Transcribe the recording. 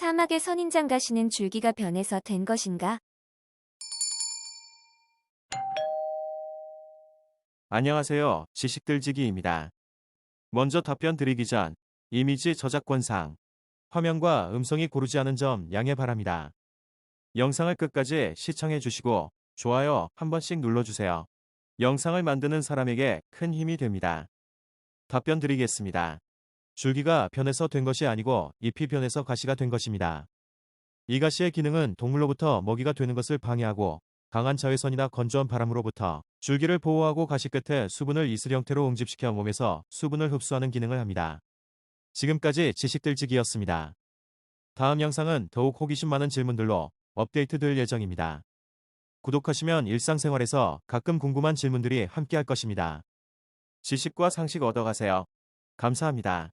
사막의 선인장 가시는 줄기가 변해서 된 것인가? 안녕하세요. 지식들지기입니다. 먼저 답변 드리기 전 이미지 저작권상 화면과 음성이 고르지 않은 점 양해 바랍니다. 영상을 끝까지 시청해 주시고 좋아요 한 번씩 눌러주세요. 영상을 만드는 사람에게 큰 힘이 됩니다. 답변 드리겠습니다. 줄기가 변해서 된 것이 아니고 잎이 변해서 가시가 된 것입니다. 이 가시의 기능은 동물로부터 먹이가 되는 것을 방해하고 강한 자외선이나 건조한 바람으로부터 줄기를 보호하고 가시 끝에 수분을 이슬 형태로 응집시켜 몸에서 수분을 흡수하는 기능을 합니다. 지금까지 지식들지기였습니다. 다음 영상은 더욱 호기심 많은 질문들로 업데이트 될 예정입니다. 구독하시면 일상생활에서 가끔 궁금한 질문들이 함께할 것입니다. 지식과 상식 얻어가세요. 감사합니다.